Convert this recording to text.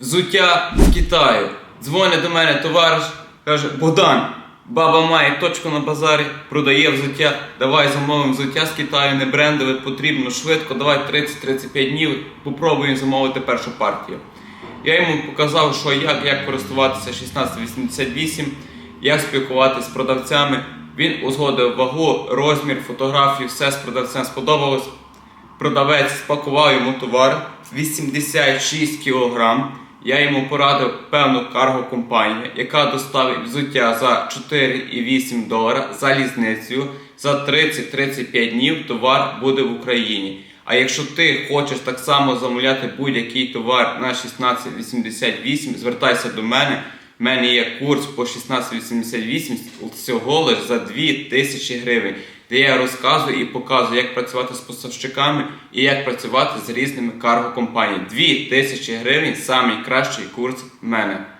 Взуття з Китаю. Дзвонить до мене товариш, каже: Богдан, баба має точку на базарі, продає взуття. Давай замовимо взуття з Китаю, не брендове, потрібно швидко, давай 30-35 днів, попробуємо замовити першу партію. Я йому показав, що як, як користуватися 1688, як спілкуватися з продавцями. Він узгодив вагу, розмір, фотографію, все з продавцем сподобалось. Продавець спакував йому товар 86 кг. Я йому порадив певну карго-компанію, яка доставить взуття за 4,8 долара залізницею. За 30-35 днів товар буде в Україні. А якщо ти хочеш так само замовляти будь-який товар на 1688, звертайся до мене. У мене є курс по 1688 всього лиш за 2000 гривень, де я розказую і показую, як працювати з поставщиками і як працювати з різними карго-компаніями. 2000 гривень найкращий курс в мене.